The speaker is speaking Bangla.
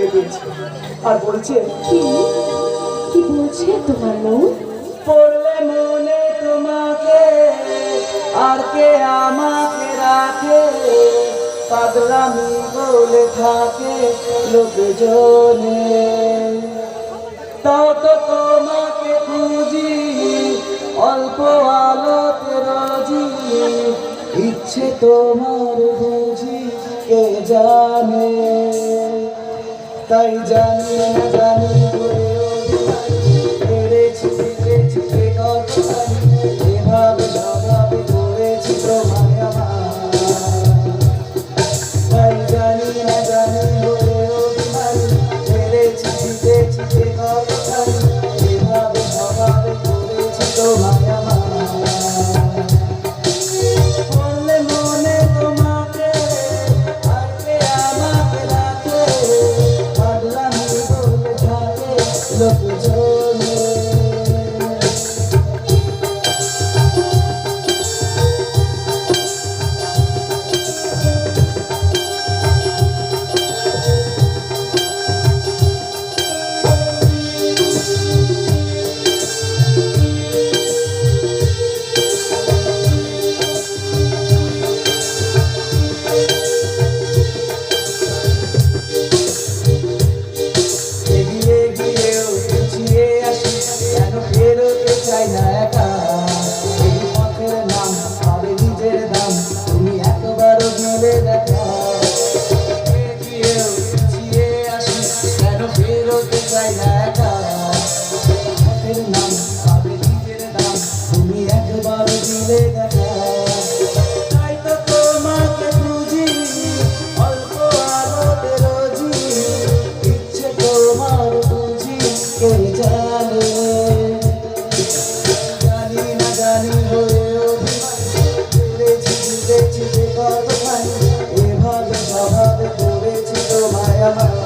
খুলে দিয়েছে। আর বলছে, কি? কি বলছে তোমার মন পড়লে মনে তোমাকে, আর কে আমাকে রাখে? পাগলামি বলে থাকে লোকজনে। তাও তো তোমাকে খুঁজি, অল্প আলোতে রোজি। ইচ্ছে তোমার বুঝি কে জানে? তাই জানি না, জানি পেরেছি জানি এভাবে স্বভাব করেছি তোমায় আমার। তাই জানি না, জানি বিমারি পেরেছি জানি এভাবে স্বভাব করেছি তোমায় আমার। আমাকে তোমার দিলে দেখা তাই তো তোমাকে খুঁজি অল্প আলোতে রোজি ইচ্ছে তোমার বুঝি কে জানে জানি না জানি হয়েও ভুলেছি ভুলেছি কত ভাই এভাবে স্বভাবে করেছি তোমায় আমার